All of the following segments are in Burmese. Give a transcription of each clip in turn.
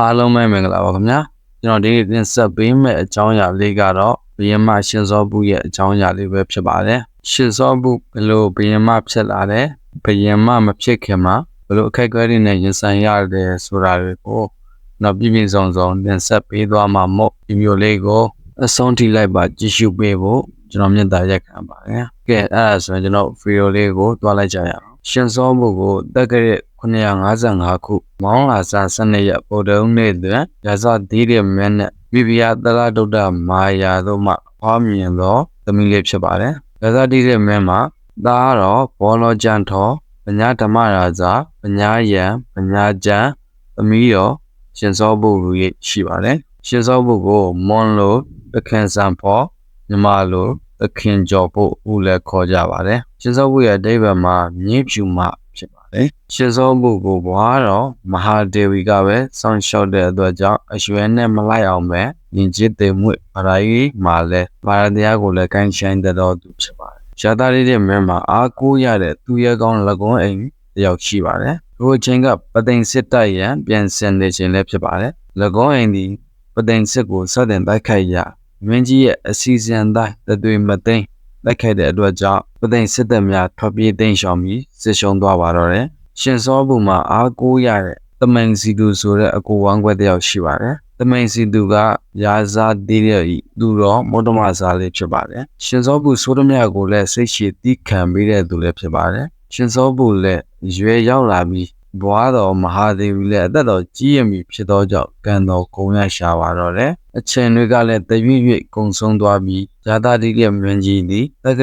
အားလုံးပဲမင်္ဂလာပါခင်ဗျာကျွန်တော်ဒီနေ့တင်ဆက်ပေးမယ့်အကြောင်းအရာလေးကတော့ဘယင်မရှင်စောဘူးရဲ့အကြောင်းအရာလေးပဲဖြစ်ပါတယ်ရှင်စောဘူးဘယ်လိုဘယင်မဖြစ်လာတယ်ဘယင်မမဖြစ်ခင်မှာဘယ်လိုအခက်အခဲတွေနဲ့ရင်ဆိုင်ရတယ်ဆိုတာတွေကိုတော့ပြည့်ပြည့်စုံစုံတင်ဆက်ပေးသွားမှာမို့ဒီမျိုးလေးကိုအဆုံးထိလိုက်ပါကြည့်ရှုပေးဖို့ကျွန်တော်မြတ်တာရက်ခံပါတယ်ကဲအဲ့ဒါဆိုရင်ကျွန်တော်ဗီဒီယိုလေးကိုတွားလိုက်ကြရအောင်ရှင်စောဘူးကိုတက်ကရက် 955ခုမောင်းလာစာ12ရက်ပေါ်တုံးနေ့တွင်ရာဇသေးတဲ့မြတ်နဲ့မိဖုရားသရဒုဒ္ဒမာယာတို့မှဖွားမြင်သောသမီးလေးဖြစ်ပါတယ်။ရာဇသေးတဲ့မြတ်မှာသားတော့ဘောလောကျန်ထောပညာဓမ္မရာဇာပညာယံပညာကျန်သမီးတော်ရှင်စောဘုလူရဲ့ရှိပါတယ်။ရှင်စောဘုကိုမွန်လိုပခင်စံဖော်မြမလိုသခင်ကျော်ဖို့ဦးလည်းခေါ်ကြပါတယ်။ရှင်စောဘုရဲ့အဓိပ္ပာယ်မှာမြင်းဖြူမဖြစ် ပါတယ်။ရှင်းစောမှုကိုဘွားတော်မဟာဒေဝီကပဲစောင့်ရှောက်တဲ့အတွက်ကြောင့်အရွယ်နဲ့မလိုက်အောင်ပဲယဉ်ကျေးသိမှုဗရာယီမှာလဲဗရာတရားကိုလည်းကိုင်းဆိုင်တဲ့တော်သူဖြစ်ပါတယ်။ရှားသားလေးတဲ့မင်းမှာအားကိုးရတဲ့သူရဲကောင်းလကွန်းအိမ်တယောက်ရှိပါတယ်။ဒီအချိန်ကပသိမ်စစ်တိုက်ရန်ပြန်ဆင်နေခြင်းလည်းဖြစ်ပါတယ်။လကွန်းအိမ်ဒီပသိမ်စစ်ကိုစတင်တိုက်ခိုက်ရမင်းကြီးရဲ့အစီအစဉ်တိုင်းတသွေမသိမ်း တိုက်ခိုက်တဲ့အတွက်ကြောင့်ပသိမ်စစ်တပ်များထွက်ပြေးတိမ်းရှောင်ပြီးစစ်ရှုံးသွားပါတော့တယ်။ရှင်စောဘုမှာအားကိုးရတဲ့တမန်စီသူဆိုတဲ့အကိုဝမ်းခွဲတယောက်ရှိပါတယ်။တမန်စီသူကရာဇာတိရဤသူတော်မုဒ္ဓမဇာလေးဖြစ်ပါတယ်။ရှင်စောဘုဆိုးသမျှကိုလည်းစိတ်ရှိတိခံပေးတဲ့သူလည်းဖြစ်ပါတယ်။ရှင်စောဘုလည်းရွယ်ရောက်လာပြီးဘွားတော်မဟာဒေဝီလည်းအသက်တော်ကြီးရမည်ဖြစ်သောကြောင့်ကံတော်ကုံရရှာပါတော့တယ်။ အချိန်တွေကလည်းတရွေ့ရွေ့ကုံဆုံးသွားပြီးဇာတာတိရဲ့မြင်းကြီးသည်တက္က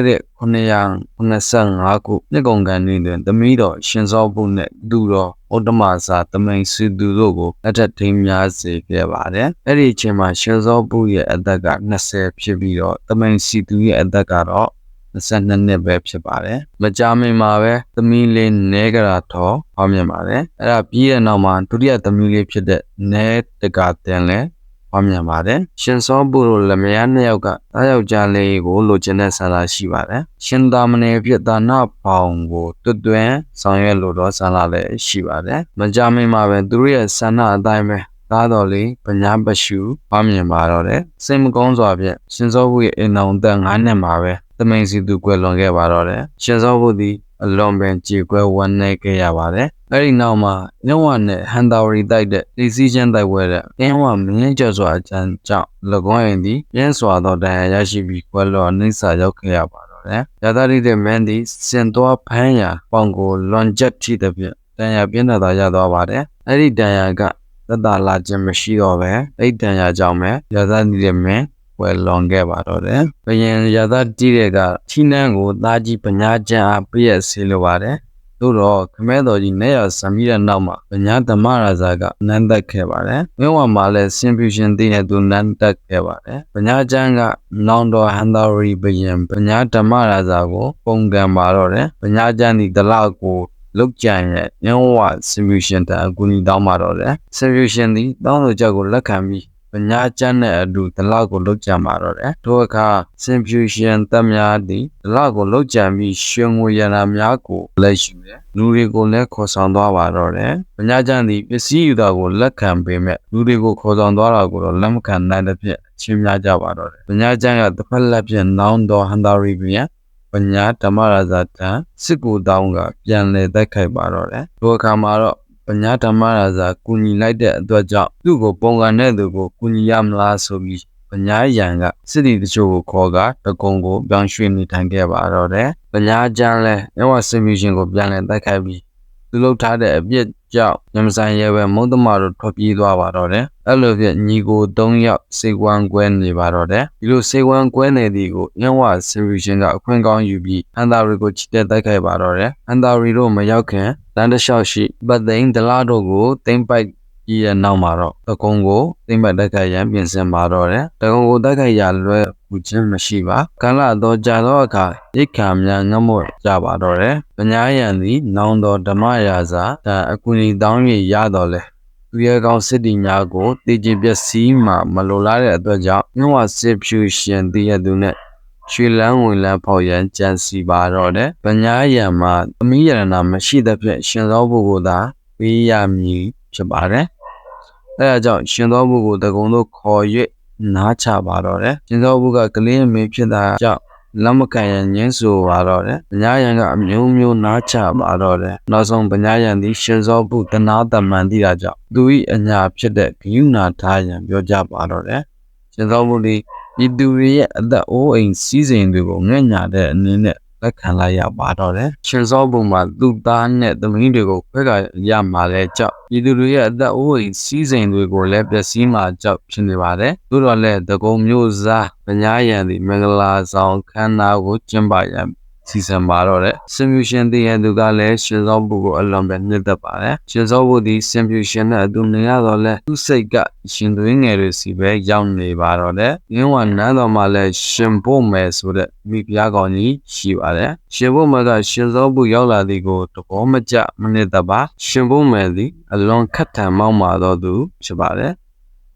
ရာ985ခုနှစ်ကုန်ကန်တွင်သမီးတော်ရှင်စောဘုနှင့်သူတော်ဩတ္တမစာတမိန်စီသူတို့ကိုလက်ထက်ထိမ်းများစေခဲ့ပါတယ်။အဲ့ဒီအချိန်မှာရှင်စောဘုရဲ့အသက်က20ဖြစ်ပြီးတော့တမိန်စီသူရဲ့အသက်ကတော့22နှစ်ပဲဖြစ်ပါတယ်။မကြာမီမှာပဲသမီးလေးနဲကရာထော်ဟောမြင်ပါတယ်။အဲ့ဒါပြီးတဲ့နောက်မှာဒုတိယသမီးလေးဖြစ်တဲ့နဲတကာတင်လဲ ဟောမြင်ပါတယ်။ရှင်စောဘုလိုလမယားနှစ်ယောက်ကတားယောက်ျားလေးကိုလိုချင်တဲ့ဆန္ဒရှိပါတယ်။ရှင်သာမဏေပြဒါနပေါင်ကိုတွတ်တွင်ဆောင်ရွက်လိုတော့ဆန္ဒလည်းရှိပါတယ်။မကြာမီမှာပဲသူတို့ရဲ့ဆန္ဒအတိုင်းပဲသားတော်လေးပညာပရှုဟောမြင်ပါတော့တယ်။စိတ်မကောင်းစွာဖြင့်ရှင်စောဘုရဲ့အိမ်တော်သက်9နှစ်မှာပဲတမိန်စီသူကွယ်လွန်ခဲ့ပါတော့တယ်။ရှင်စောဘုသည်အလွန်ပင်ကြေကွဲဝမ်းနည်းခဲ့ရပါတယ်။ အဲဒီနောက်မှာအင်းဝနဲ့ဟန်တာဝရီတိုက်တဲ့ဒီစီချင်းတိုက်ပွဲတဲ့အင်းဝမင်းကျစွာအကြံကြောင့်လကွမ်းရင်သည်ပြင်းစွာသောဒဏ်ရာရရှိပြီးကွယ်လွန်နှိမ့်စာရောက်ခဲ့ရပါတော့တယ်။ရသတိတဲ့မင်းသည်စင်သွားဖမ်းရာပေါင်ကိုလွန်ချက်ထိတဲ့ဖြင့်ဒဏ်ရာပြင်းထန်သာရသွားပါတယ်။အဲဒီဒဏ်ရာကသက်သာလာခြင်းမရှိတော့ပဲအဲ့ဒဏ်ရာကြောင့်ပဲရသတိတဲ့မင်းွယ်လွန်ခဲ့ပါတော့တယ်။ဘယင်ရသတိတဲ့ကချီနန်းကိုသားကြီးပညာကျန်အားပြည့်စေလိုပါတယ်။ သို့တော့ခမဲတော်ကြီးနေရဇမီးတဲ့နောက်မှာပညာဓမ္မရာဇာကနန်းသက်ခဲ့ပါတယ်။ဝင်းဝမှာလည်းစင်ဖြူရှင်သိတဲ့သူနန်းသက်ခဲ့ပါတယ်။ပညာကျန်ကနောင်တော်ဟန်သာရီဘယင်ပညာဓမ္မရာဇာကိုပုံကံပါတော့တယ်။ပညာကျန်ဒီတလောက်ကိုလောက်ကြံရဲ့ညောဝ solution တအကူညီတောင်းပါတော့တယ် solution ဒီတောင်းလို့ကြောက်ကိုလက်ခံပြီး ပညာကျမ်းနဲ့အတူဒလကိုလုတ်ကြံပါတော့တယ်ထိုအခါ Simfusion တပ်များသည်ဒလကိုလုတ်ကြံပြီးရှင်ငွေရနာများကိုလက်ယူတယ်လူတွေကိုလည်းခေါ်ဆောင်သွားပါတော့တယ်ပညာကျမ်းသည်ပစ္စည်းယူတာကိုလက်ခံပေမဲ့လူတွေကိုခေါ်ဆောင်သွားတာကိုတော့လက်မခံနိုင်တဲ့ဖြစ်ချင်းများကြပါတော့တယ်ပညာကျမ်းကတစ်ဖက်လက်ဖြင့်နောင်တော်ဟန်တာရီပြန်ပညာဓမ္မရာဇာတံစစ်ကိုတောင်းကပြန်လဲတိုက်ခိုက်ပါတော့တယ်ဒီအခါမှာတော့ ပညာဓမ္မရာဇာကူညီလိုက်တဲ့အတွက်ကြောင့်သူ့ကိုပုံကန်တဲ့သူကိုကူညီရမလားဆိုပြီးပညာရန်ကစစ်တီတချို့ကိုခေါ်ကတကုံကိုပြောင်းရွှေ့နေထိုင်ခဲ့ပါတော့တယ်ပညာကျမ်းလဲမြဝဆင်မြူရှင်ကိုပြန်လည်တိုက်ခိုက်ပြီးသူလုပ်ထားတဲ့အပြစ် ကြောင့်ညမဆိုင်ရဲပဲမုံတမတို့ထွက်ပြေးသွားပါတော့တယ်အဲ့လိုဖြင့်ညီကို၃ယောက်စေကွမ်းကွဲနေပါတော့တယ်ဒီလိုစေကွမ်းကွဲနေသည်ကိုညဝဆင်မြူရှင်ကအခွင့်ကောင်းယူပြီးဟန်တာရီကိုချစ်တဲ့တိုက်ခိုက်ပါတော့တယ်ဟန်တာရီတို့မရောက်ခင်တန်တလျှောက်ရှိဗတ်သိန်းဒလာတို့ကိုတိမ့်ပိုက် ကြီးရဲ့နောက်မှာတော့တကုံကိုတိမ့်ပိုက်တိုက်ခိုက်ရန်ပြင်ဆင်ပါတော့တယ်တကုံကိုတိုက်ခိုက်ရလွယ်ကူခြင်းမရှိပါကံလာတော့ကြာတော့အခါရိတ်ခါများငတ်မော့ကြပါတော့တယ်ပညာရန်သည်နောင်တော်ဓမ္မရာဇာဒါအကူအညီတောင်းရရတော့လဲသူရဲကောင်းစစ်တီများကိုတည်ကြည်ပျက်စီးမှမလိုလားတဲ့အတွက်ကြောင့်မြဝစစ်ဖြူရှင်တည်ရသူနဲ့ရွှေလန်းဝင်လန်းဖောက်ရန်ကြံစီပါတော့တယ်။ပညာရံမှာအမိရဏမရှိသဖြင့်ရှင်သောဘုကိုသာပေးရမည်ဖြစ်ပါတယ်။ အဲဒါကြောင့်ရှင်သောဘုကိုတကုံတို့ခေါ်၍နားချပါတော့တယ်ရှင်သောဘုကကလေးအမေဖြစ်တာကြောင့်လက်မခံရန်ညင်းဆိုပါတော့တယ်။ဗညာယံကအမျိုးမျိုးနားချပါတော့တယ်။နောက်ဆုံးဗညာယံသည်ရှင်သောဘုတနာတမန်တိတာကြောင့်သူ၏အညာဖြစ်တဲ့ဂယုဏထားရန်ပြောကြပါတော့တယ်။ရှင်သောဘုသည်ဤသူတွေရဲ့အသက်အိုးအိမ်စီးစိမ်တွေကိုငဲ့ညာတဲ့အနေနဲ့ လက်ခံလိုက်ရပါတော့တယ်။ရှင်သောဘုံမှာသူ့သားနဲ့သမီးတွေကိုခွဲကရမှာလဲကြောက်ဤသူတွေရဲ့အသက်အိုးအိမ်စီးစိမ်တွေကိုလည်းပျက်စီးမှာကြောက်ဖြစ်နေပါတယ်။သို့တော်လည်းတကုံမျိုးစားပညာရန်သည်မင်္ဂလာဆောင်ခမ်းနားကိုကျင်းပရန် စီစဉ်ပါတော့တဲ့ဆင်ဖြူရှင်တည်ရသူကလည်းရှင်သောဘုကိုအလွန်ပဲနှစ်သက်ပါတယ်ရှင်သောဘုသည်ဆင်ဖြူရှင်နဲ့အတူနေရတော့လဲသူ့စိတ်ကရှင်သွေးငယ်တွေစီပဲရောက်နေပါတော့တဲ့ငင်းဝနန်းတော်မှာလည်းရှင်ဖို့မယ်ဆိုတဲ့မိဖုရားကောင်ကြီးရှိပါတယ်ရှင်ဖို့မယ်ကရှင်သောဘုရောက်လာသည်ကိုတဘောမကျမနစ်သက်ပါရှင်ဖို့မယ်သည်အလွန်ခက်ထန်မောက်မာသောသူဖြစ်ပါတယ်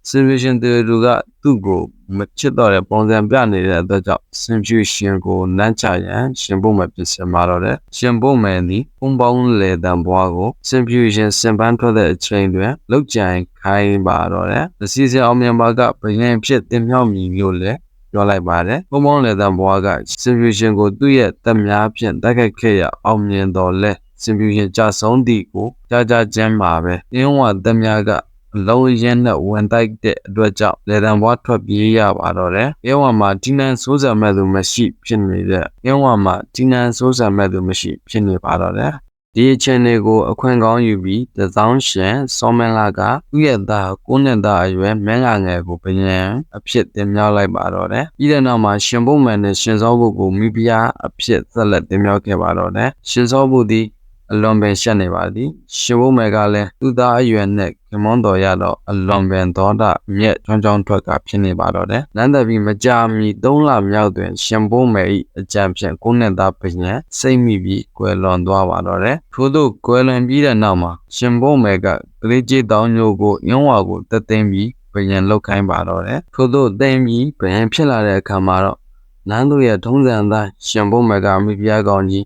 ဆင်ဖြူရှင်တေသူကသူ့ကို မချစ်တော့တဲ့ပုံစံပြနေတဲ့အတွက်ကြောင့်ဆင်ဖြူရှင်ကိုနမ်းချရန်ရှင်ဖို့မယ်ပြင်ဆင်มาတော့တယ်ရှင်ဖို့မယ်သည်ပုံပေါင်းလေတံဘွားကိုဆင်ဖြူရှင်စင်ပန်းထွက်တဲ့အချိန်တွင်လောက်ကြံခိုင်းပါတော့တယ်အစီအစဉ်အောင်မြင်ပါကဘယင်ဖြစ်တင်မြောက်မြည်မျိုးလေပြောလိုက်ပါတယ်။ပုံပေါင်းလေတံဘွားကစင်ဖြူရှင်ကိုသူ့ရဲ့တက်များဖြင့်တိုက်ခိုက်ခဲ့ရအောင်မြင်တော်လဲစင်ဖြူရှင်ကြဆုံးသည့်ကိုကြားကြားကျမ်းပါပဲ။အင်းဝတက်များကအ လုံးရင်းနဲ့ဝင်တိုက်တဲ့အတွက်ကြောင့်လေတံဘွားထွက်ပြေးရပါတော့တယ်။ရဲဝံမှာဒီနန်စိုးစံမဲ့သူမရှိဖြစ်နေတဲ့ရဲဝံမှာဒီနန်စိုးစံမဲ့သူမရှိဖြစ်နေပါတော့တယ်။ဒီအချိန်လေးကိုအခွင့်ကောင်းယူပြီးတစောင်းရှင်စောမင်းလာကသူ့ရဲ့သားကိုနဲ့သားအရွယ်မင်းလာငယ်ကိုပညာအဖြစ်တင်မြောက်လိုက်ပါတော့တယ်။ပြီးတဲ့နောက်မှာရှင်ဘုံမှန်နဲ့ရှင်စောဘုကိုမိဖုရားအဖြစ်ဆက်လက်တင်မြောက်ခဲ့ပါတော့တယ်။ရှင်စောဘုသည် အလွန်ပင်ရှက်နေပါသည်ရှင်ဘုမယ်ကလည်းသူသားအရွယ်နဲ့ကမွန်တော်ရတော့အလွန်ပင်သောတာမြက်ချောင်းချောင်းထွက်ကဖြစ်နေပါတော့တယ်နန္ဒဘီမကြာမီ၃လမြောက်တွင် ရှင်ဘုမယ်၏အကြံဖြင့်ကိုနဲ့သားပညာစိတ်မိပြီးကွယ်လွန်သွားပါတော့တယ်ထို့သို့ကွယ်လွန်ပြီးတဲ့နောက်မှာရှင်ဘုမယ်ကကလေးကြီးတောင်းညိုကိုအင်းဝါကိုတက်သိမ်းပြီးဘယံလောက်ခိုင်းပါတော့တယ်ထို့သို့သိမ်းပြီးဘယံဖြစ်လာတဲ့အခါမှာတော့နန်းတို့ရဲ့ထုံးစံသားရှင်ဘုမယ်ကမိဖုရားကောင်းကြီး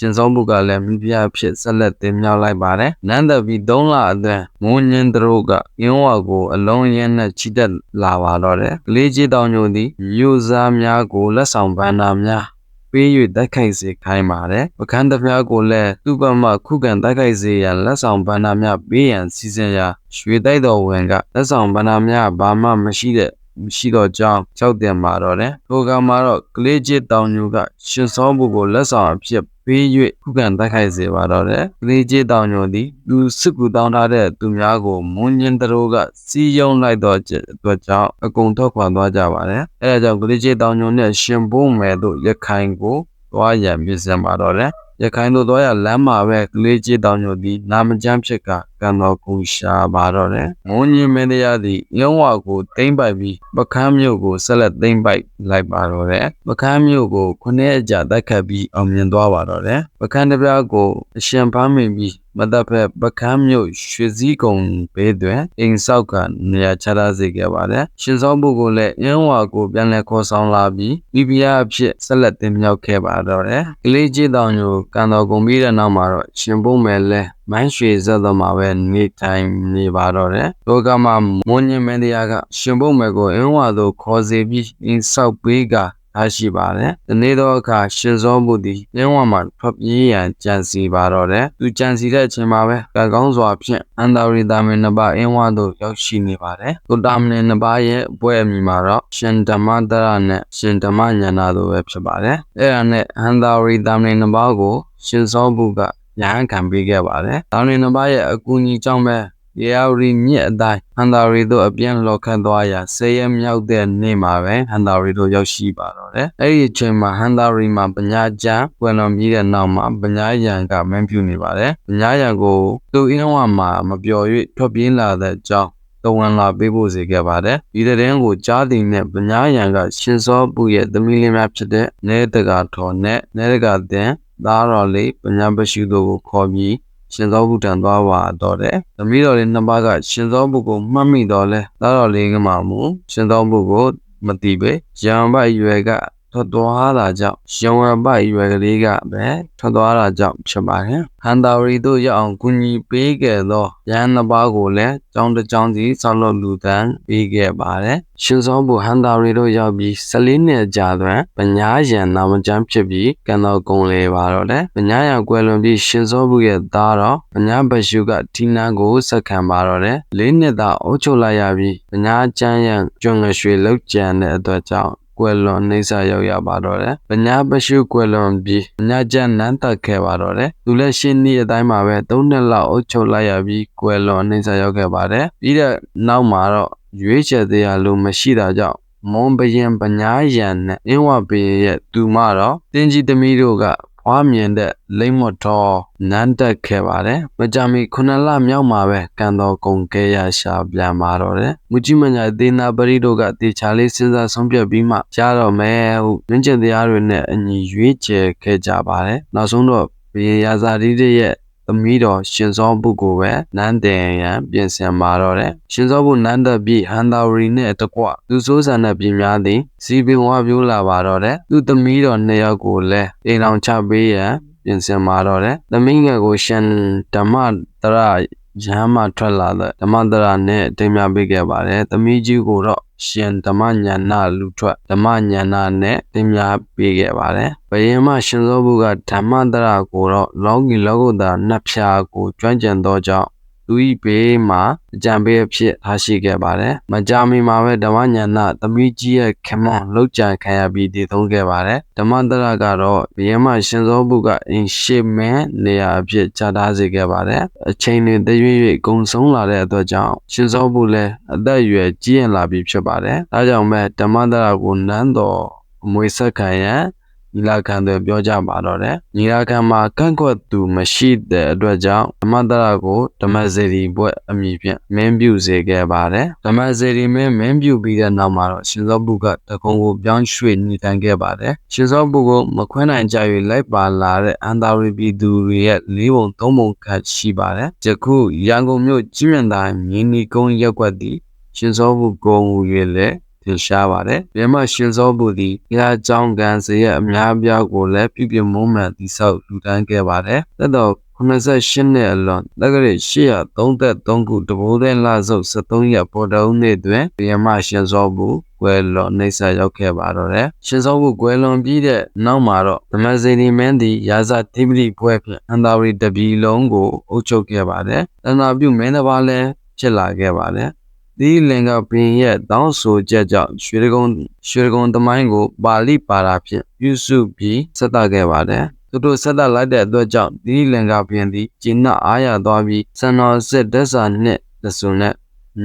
ရှင်စောမှုကလည်းမိဖုရားဖြစ်ဆက်လက်တင်မြောက်လိုက်ပါတယ်။နန္ဒဗီ၃လအတွင်းမွန်ညင်းတို့ကအင်းဝါကိုအလုံးရင်းနဲ့ချီတက်လာပါတော့တယ်။ကလေးကြီးတောင်ညိုသည်မြို့စားများကိုလက်ဆောင်ပန်းနာများပေး၍တိုက်ခိုက်စေခိုင်းပါတယ်။ပကန်းတပြားကိုလည်းသူ့ဘက်မှခုခံတိုက်ခိုက်စေရန်လက်ဆောင်ပန်းနာများပေးရန်စီစဉ်ရာရွှေတိုက်တော်ဝင်ကလက်ဆောင်ပန်းနာများဘာမှမရှိတဲ့ရှိတော့ကြောင်းကြောက်တယ်မှာတော့တယ်။ထိုကမှာတော့ကလေးချစ်တောင်ညူကရှင်စောမှုကိုလက်ဆောင်အဖြစ် ပေး၍ခုခံတိုက်ခိုက်စေပါတော့တယ်။ကလေးချစ်တောင်ညူသည်သူစစ်ကူတောင်းထားတဲ့သူများကိုမွန်းညင်းတို့ကစီးယုံလိုက်တော့အတွက်ကြောင့်အကုန်ထွက်ခွာသွားကြပါတယ်။အဲဒါကြောင့်ကလေးချစ်တောင်ညူနဲ့ရှင်ဘုံမယ်တို့ရခိုင်ကိုသွားရန်ပြင်ဆင်ပါတော့တယ်။ရခိုင်တို့တော့ရလမ်းမှာပဲကလေးကြီးတောင်ညိုသည်နာမကျန်းဖြစ်က ကံတော်ကိုရှာပါတော့တယ်။မုံညင်းမင်းတရားသည်ရုံးဝကိုတိမ့်ပိုက်ပြီးပကန်းမြို့ကိုဆက်လက်တိမ့်ပိုက်လိုက်ပါတော့တယ်။ပကန်းမြို့ကိုခုနှစ်အကြာတိုက်ခတ်ပြီးအောင်မြင်သွားပါတော့တယ်။ပကန်းတစ်ပြားကိုအရှင်ဖမ်းမိပြီးမတပ်ဖက်ပကန်းမြို့ရွှေစည်းကုံဘေးတွင်အိမ်ဆောက်ကနေရာချထားစေခဲ့ပါတယ်။ရှင်စောဘုကိုလည်းရုံးဝကိုပြန်လည်ခေါ်ဆောင်လာပြီးမိဖုရားအဖြစ်ဆက်လက်တင်မြောက်ခဲ့ပါတော့တယ်။ကလေးကြီးတောင်ညိုကံတော်ကုန်ပြီးတဲ့နောက်မှာတော့ရှင်ဘုံမယ်လဲ မိုင်းရွှေဇက်တော်မှာပဲနေထိုင်နေပါတော့တယ်။လောကမှာမွန်ညင်မင်းတရားကရှင်ဘုံမယ်ကိုအင်းဝါသို့ခေါ်စေပြီးအင်းဆောက်ပေးကထားရှိပါတယ်။ဒီနေ့တော့အခါရှင်စောမှုသည်ရင်းဝမှာထွက်ပြေးရန်ကြံစီပါတော့တယ်။သူကြံစီတဲ့အချိန်မှာပဲကံကောင်းစွာဖြင့်အန္တရိတာမင်းနှစ်ပါးအင်းဝသို့ရောက်ရှိနေပါတယ်။သူတာမင်းနှစ်ပါးရဲ့ဘွဲ့အမည်မှာတော့ရှင်ဓမ္မတရနဲ့ရှင်ဓမ္မညာနာတို့ပဲဖြစ်ပါတယ်။အဲဒါနဲ့အန္တရိတာမင်းနှစ်ပါးကိုရှင်စောမှုက ညာခံပေးခဲ့ပါတယ်။တောင်နေနှစ်ပါးရဲ့အကူအညီကြောင့်ပဲရေယာရီမြစ်အတိုင်းဟန်တာရီတို့အပြန်လော်ခတ်သွားရာဆေးရမြောက်တဲ့နေ့မှာပဲဟန်တာရီတို့ရောက်ရှိပါတော့တယ်။အဲ့ဒီအချိန်မှာဟန်တာရီမှာပညာကျမ်းပွင့်တော်ပြီးတဲ့နောက်မှာပညာရန်ကမင်းပြူနေပါတယ်။ပညာရန်ကိုသူ့အင်းဝမှာမပျော်၍ထွက်ပြေးလာတဲ့အကြောင်းတဝန်လာပေးဖို့စေခဲ့ပါတယ်။ဒီတဲ့င်းကိုကြားတင်တဲ့ပညာရန်ကရှင်စောပုရဲ့သမီးလေးများဖြစ်တဲ့နဲတကာထော်နဲ့နဲတကာတင် သားတော်လေးပညာပရှုတို့ကိုခေါ်ပြီးရှင်သောဘုဒ္ဓံသွားပါတော့တယ်။သမီးတော်လေးနှစ်ပါးကရှင်သောဘုကိုမှတ်မိတော့လဲသားတော်လေးကမှမူရှင်သောဘုကိုမတိပဲရံပိုက်ရွယ်က ထွက်သွားတာကြောင့်ရောင်ဝပရွယ်ကလေးကပဲထွက်သွားတာကြောင့်ဖြစ်ပါတယ်ဟန်တာရီတို့ရောက်အောင်ကူညီပေးခဲ့သောရဟန်းတစ်ပါးကိုလည်းကြောင်းတစ်ကြောင်းစီဆောက်လုပ်လူတန်းပေးခဲ့ပါတယ်ရှင်စောဘုဟန်တာရီတို့ရောက်ပြီး14နှစ်ကြာတွင်ပညာရန်နာမကျမ်းဖြစ်ပြီးကံတော်ကုံလေပါတော့တယ်ပညာရန်ကွယ်လွန်ပြီးရှင်စောဘုရဲ့သားတော်ပညာဘရှုကတီနန်းကိုဆက်ခံပါတော့တယ်လေးနှစ်သာအုပ်ချုပ်လိုက်ရပြီးပညာကျမ်းရန်ကျွငရွှေလောက်ကျန်တဲ့အတွက်ကြောင့် ကွယ်လွန်နှိမ့်ဆရောက်ရပါတော့တယ်။ပညာပရှုကွယ်လွန်ပြီးပညာကျမ်းနန်းတက်ခဲ့ပါတော့တယ်။သူလည်းရှင်းနည်းအတိုင်းမှာပဲ၃နှစ်လောက်အုပ်ချုပ်လိုက်ရပြီးကွယ်လွန်နှိမ့်ဆရောက်ခဲ့ပါတယ်။ပြီးတဲ့နောက်မှာတော့ရွေးချယ်တရားလိုမရှိတာကြောင့်မွန်ဘရင်ပညာရန်နဲ့အင်းဝဘရင်ရဲ့သူမတော်တင်းကြီးသမီးတို့က ဖွားမြင်တဲ့လိမ့်မတော်နန်းတက်ခဲ့ပါတယ်။မကြမီခုနှစ်လမြောက်မှာပဲကံတော်ကုံကဲရရှာပြန်มาတော့တယ်။မူကြီးမညာဒေနာပရိတို့ကတေချာလေးစဉ်းစားဆုံးဖြတ်ပြီးမှကြားတော့မယ်ဟုညွှန်ကျင်တရားတွေနဲ့အညီရွေးချယ်ခဲ့ကြပါတယ်။နောက်ဆုံးတော့ဘုရင်ရာဇာတိရဲ့ သမီးတော်ရှင်စောဘုကိုပဲနန်းတင်ရန်ပြင်ဆင်ပါတော့တယ်။ရှင်စောဘုနန်းသက်ပြည်ဟန်တာဝရီနှင့်တကွသူစိုးစံတဲ့ပြည်များသည်စီပင်ဝါပြိုးလာပါတော့တယ်။သူသမီးတော်နှစ်ယောက်ကိုလည်းအိမ်အောင်ချပေးရန်ပြင်ဆင်ပါတော့တယ်။သမီးငယ်ကိုရှင်ဓမ္မတရရဟမထွက်လာတဲ့ဓမ္မတရာနဲ့တင်ပြပေးခဲ့ပါတယ်။သမီးကြီးကိုတော့ ရှင်ဓမ္မညာနာလူထွက်ဓမ္မညာနာနဲ့တင်ပြပေးခဲ့ပါတယ်။ဘယင်မရှင်သောဘုကဓမ္မတရကိုတော့လောကီလောကုတ္တရာနှက်ဖြာကိုကျွမ်းကျင်သောကြောင့် သူ၏ဘေးမှာအကြံပေးအဖြစ်ထားရှိခဲ့ပါတယ်။မကြာမီမှာပဲဓမ္မညာနာသမီးကြီးရဲ့ခမွန်လောက်ကြံခံရပြီးတည်သုံးခဲ့ပါတယ်။ဓမ္မတရကတော့ဘယင်မရှင်သောဘုကအင်ရှေမဲနေရာအဖြစ်ချထားစေခဲ့ပါတယ်။အချိန်တွေတရွေ့ရွေ့ကုံဆုံးလာတဲ့အတွက်ကြောင့်ရှင်သောဘုလည်းအသက်အရွယ်ကြီးရင်လာပြီဖြစ်ပါတယ်။ဒါကြောင့်ပဲဓမ္မတရကိုနန်းတော်အမွေဆက်ခံရန် ညီလာခံတွေပြောကြပါတော့တယ်ညီလာခံမှာကန့်ကွက်သူမရှိတဲ့အတွက်ကြောင့်ဓမ္မတရကိုဓမ္မစေတီဘွဲ့အမည်ဖြင့်မင်းပြုစေခဲ့ပါတယ်ဓမ္မစေတီမင်းမင်းပြုပြီးတဲ့နောက်မှာတော့ရှင်သောဘုကတကုံကိုပြောင်းရွှေ့နေထိုင်ခဲ့ပါတယ်ရှင်သောဘုကိုမခွဲနိုင်ကြ၍လိုက်ပါလာတဲ့အန်တာရီပြည်သူတွေရဲ့လေးပုံသုံးပုံခန့်ရှိပါတယ်ယခုရန်ကုန်မြို့ကြီးမြတ်သားမြင်းနီကုန်းရက်ကွက်သည်ရှင်သောဘုကုံဟူ၍လည်း ထင်ရှားပါတယ်။မြန်မာရှင်စောဘုသည်ဘုရားကျောင်းကံစရဲ့အများပြားကိုလည်းပြုပြမုံမှန်တိဆောက်လူတန်းခဲ့ပါတယ်။သက်တော်88နှစ်အလွန်တက္ကရာ833ခုတဘိုးတဲ့လဆုပ်73ရက်ပေါ်တော်နေ့တွင်ဘုရားမရှင်စောဘုကွယ်လွန်နှိမ့်ဆက်ရောက်ခဲ့ပါတော့တယ်။ရှင်စောဘုကွယ်လွန်ပြီးတဲ့နောက်မှာတော့ဓမ္မစေတီမင်းသည်ရာဇတိပတိဘွဲ့ဖြင့်အန္တာဝရီတပီလုံးကိုအုပ်ချုပ်ခဲ့ပါတယ်။တဏှာပြုမင်းတစ်ပါးလည်းဖြစ်လာခဲ့ပါတယ်။ ဒီလင်္ကာဘင်ရဲ့တောင်းဆိုချက်ကြောင့်ရွှေကုန်းရွှေကုန်းသမိုင်းကိုပါဠိပါရာဖြင့်ပြုစုပြီးဆက်တခဲ့ပါတယ်။သူတို့ဆက်တလိုက်တဲ့အတွက်ကြောင့်ဒီလင်္ကာဘင်သည်ကျင်းနအားရသွားပြီးစံတော်စစ်ဒက်စာနှစ်တဆူနဲ့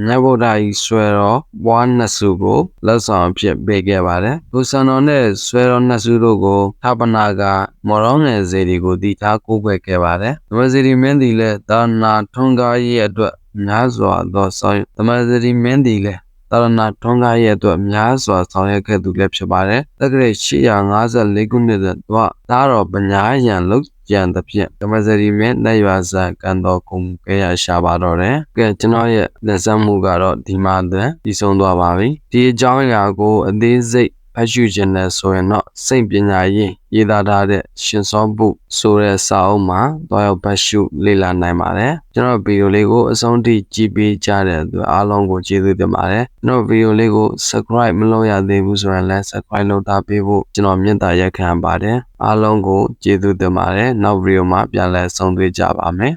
မြတ်ဗုဒ္ဓ၏ဆွဲတော်ဘွားနှစ်စုကိုလက်ဆောင်ဖြစ်ပေးခဲ့ပါတယ်။ဘုဆန်တော်နဲ့ဆွဲတော်နှစ်စုတို့ကိုထာပနာကမော်ရောငယ်စေတီကိုတည်ထားကိုးကွယ်ခဲ့ပါတယ်။ဓမ္မစေတီမင်းသည်လည်းသာနာထွန်းကားရေးအတွက် များစွာသောဆောင်ဓမ္မစရိမင်းဒီလေတာရဏထွန်းကားရဲ့အတွက်များစွာဆောင်ရွက်ခဲ့သူလည်းဖြစ်ပါတယ်။တက္ကရာ854ခုနှစ်တွင်သူကဒါတော်ပညာရန်လုတ်ကြံသဖြင့်ဓမ္မစရိမင်းနဲ့ရွာဇာကန်တော်ကုံကဲရရှာပါတော့တယ်။ကဲကျွန်တော်ရဲ့လက်စမှုကတော့ဒီမှာတည်းပြီးဆုံးသွားပါပြီ။ဒီအကြောင်းအရာကိုအသေးစိတ် ဖတ်ရှုခြင်းနဲ့ဆိုရင်တော့စိတ်ပညာရေးရေးသားထားတဲ့ရှင်စောပုဆိုတဲ့စာအုပ်မှာတော့ရောက်ဖတ်ရှုလေ့လာနိုင်ပါတယ်ကျွန်တော်ဗီဒီယိုလေးကိုအဆုံးထိကြည့်ပေးကြတဲ့အတွက်အားလုံးကိုကျေးဇူးတင်ပါတယ်ကျွန်တော်ဗီဒီယိုလေးကို subscribe မလုပ်ရသေးဘူးဆိုရင်လည်း subscribe လုပ်ထားပေးဖို့ကျွန်တော်မြင့်တာရက်ခံပါတယ်အားလုံးကိုကျေးဇူးတင်ပါတယ်နောက်ဗီဒီယိုမှာပြန်လည်ဆုံတွေ့ကြပါမယ်